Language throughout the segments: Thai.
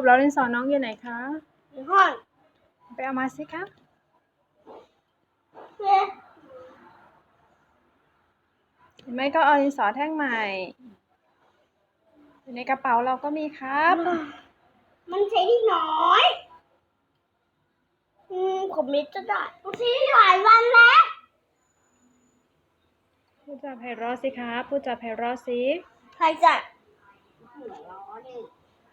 บล้อดินสอน้องอยู่ไหนคะในห้องไปเอามาสิคะเอ๊ะหรือไม่ก็เอาดินสอแท่งใหม่อยู่ในกระเป๋าเราก็มีครับ มันใช้ได้น้อยอืมผมมิดจะได้มันใช้ได้หลายวันแล้วพูดจาไพเราะสิครับพูดจาไพเราะสิใครจัดหัวร้อนนี่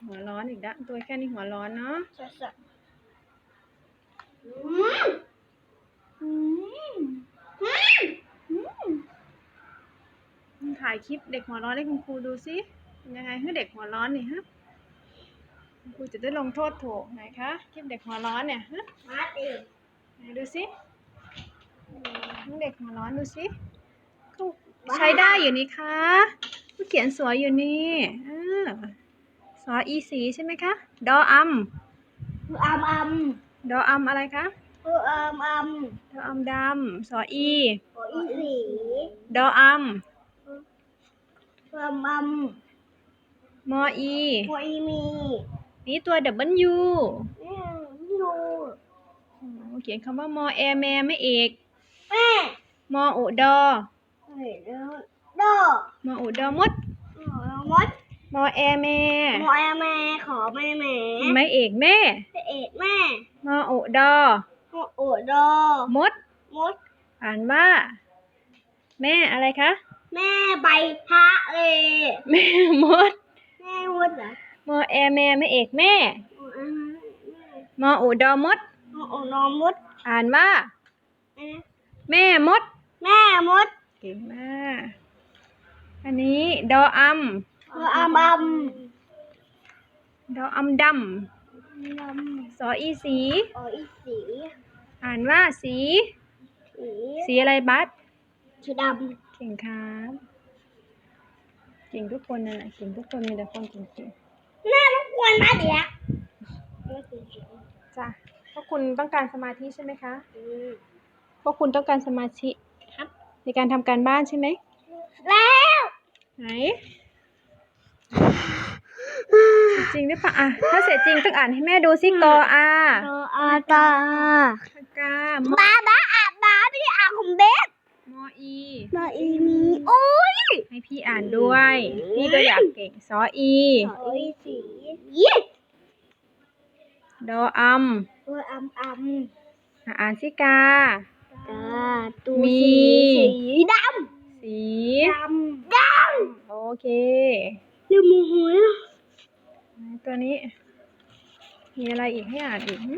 หัวร้อนอีกละตัวแค่นี้หัวร้อนเนาะจัดจัดอืมอืมอืมถ่ายคลิปเด็กหัวร้อนให้คุณครูดูสิเป็นยังไงให้เด็กหัวร้อนนี่ฮะคุณครูจะได้ลงโทษถูกไหนคะคลิปเด็กหัวร้อนเนี่ยฮะมาเองไหนดูสิให้เด็กหัวร้อนดูสิใช้ได้อยู่นี่คะผู้เขียนสวยอยู่นี่เออ สออีสีใช่ไหมคะ ดออัมคืออัมอัมดออัมอะไรคะคืออัมอัมดออัมดำสออีหัวอีสีดออัมคืออัมอัมมออีหัวอีมีนี่ตัวดับเบิลยูอืมดูเขียนคำว่ามอแอแม่ไม่เอกแม่มออุดอเฮ้ยเด้อโดมออุดอมดหมอมด มอแอแม่หมอแอแม่ขอแม่แม่ไม่เอกแม่ พระเอกแม่มออุดอ หมอโอดอมด มดอ่านว่า แม่อะไรคะ แม่ใบพระเลยแม่มด แม่มดเหรอมอแอแม่ไม่เอกแม่ หมอแอแม่มออุดอมด หมอโอนอมดอ่านว่า อะไรนะแม่มด แม่มด เก่งมาก อันนี้ดออัมหม ออัมอัมดออัมดลำำสออีสี โออีสีอ่านว่าสี สีสีอะไรบัสสีดเก่งครับเก่งทุกคนนั่นแหละเก่งทุกคนมีแต่คนเก่งำแม่รบกวนมาเดี๋ยวๆจ้ะพวกคุณต้องการสมาธิใช่ไหมคะอืมพวกคุณต้องการสมาธิครับในการทำการบ้านใช่ไหมแล้ว ไหน จริงหรือเปล่าอะถ้าเสร็จจริงต้องอ่านให้แม่ดูสิกออาโตอาตากามอบ้าบ้าอะบ้าไม่ได้อ่านของเบสมออีมาอีมีโอ้ยให้พี่อ่านด้วย พี่ก็อยากเก่งซออี โอ้ยสียี่ดออัมตัวอัมอัมอะอ่านสิกา กาตัวมี สีสีดสีำดำดโอเคำดูมูหูย ตัวนี้ มีอะไรอีกให้อ่านอีกหึ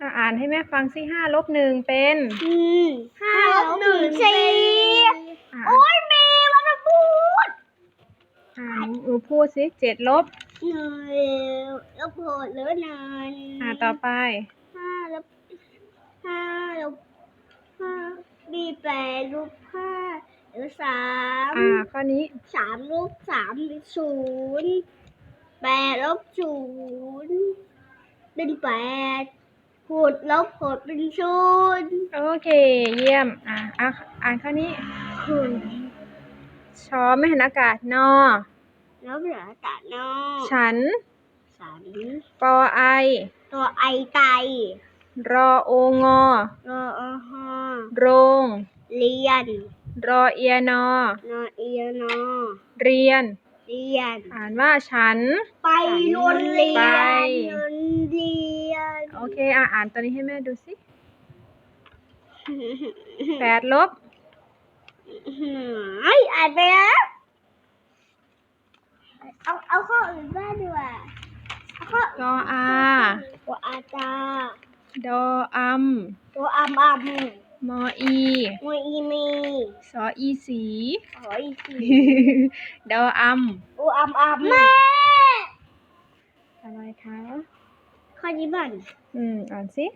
อะอ่านให้แม่ฟังสิห้าลบหนึ่งเป็นอืมห้าลบหนึ่งสี่อะโอ้ยมีวันพูดอ่านหนูพูดสิเจ็ดลบเหนื่อยแล้วโผล่เหลือนานอ่าต่อไปห้าลบห้าลบห้ามีแปดลบห้าเหลือสามอ่าข้อนี้สามลบสามเป็นศูนย์ แปดลบศูนย์เป็นแปดหดลบหดเป็นศูนย์โอเค เยี่ยม อ่าอะอ่านข้อนี้คุณชอไม่เห็นอากาศนอแล้วเหลือแต่นอกฉันสันปอไอ ตัวไอไก่รอโองอรออฮอโรง เรียน รอเอียนอ นอเอียนอ เรียนเรียน อ่านว่าฉัน ไปโรงเรียไปนโรงเรียนโอเคอะอ่านตัวนี้ให้แม่ดูสิแปดลบไอ้ยอ่านไปแล้วเอาเอาข้ออื่นบ้างดีกว่าเอาข้อกออาตัวอาจาดออัมตัวอัมอัม มออีมวยอีมีสออีสี ขออีกทีดออัมตัวอัมอัมแม่อะไรคะข้อนี้บ้านอืมอ่านสิ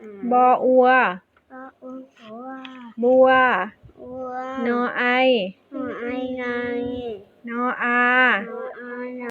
อ่าบออัวก็อ้วนเขาว่าบัวอ้วนนอไอหัวไอไงนออา